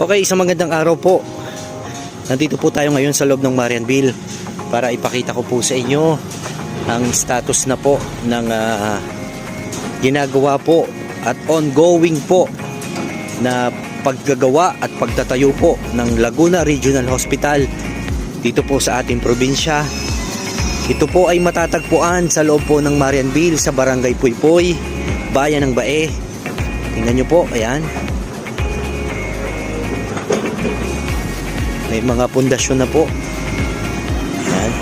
Okay, isang magandang araw po. Nandito po tayo ngayon sa loob ng Marianville para ipakita ko po sa inyo ang status na po ng ah, ginagawa po at ongoing po na paggagawa at pagtatayo po ng Laguna Regional Hospital dito po sa ating probinsya. Ito po ay matatagpuan sa loob po ng Marianville sa Barangay Puypoy, Bayan ng Bae. Tingnan nyo po, ayan. May mga pundasyon na po. Ayan.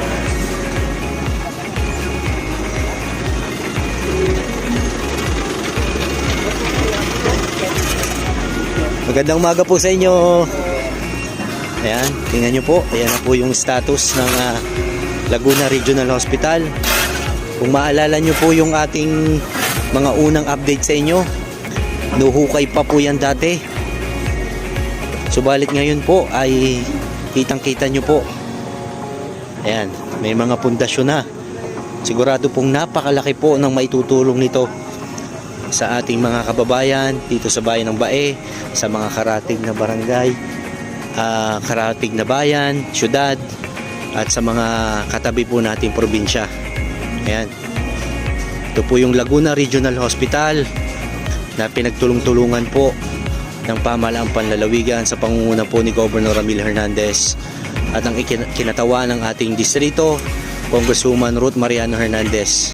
Magandang umaga po sa inyo. Ayan, tingnan nyo po. Ayan na po yung status ng ah, Laguna Regional Hospital. Kung maalala nyo po yung ating mga unang update sa inyo, nuhukay pa po yan dati. Subalit ngayon po ay kitang-kita nyo po. Ayan, may mga pundasyon na. Sigurado pong napakalaki po ng maitutulong nito sa ating mga kababayan dito sa bayan ng Bae, sa mga karatig na barangay, ah, karatig na bayan, syudad, at sa mga katabi po nating probinsya. Ayan. Ito po yung Laguna Regional Hospital na pinagtulong-tulungan po ng pamahalaang panlalawigan sa pangunguna po ni Governor Ramil Hernandez at ang kinatawa ng ating distrito, Congresswoman Ruth Mariano Hernandez.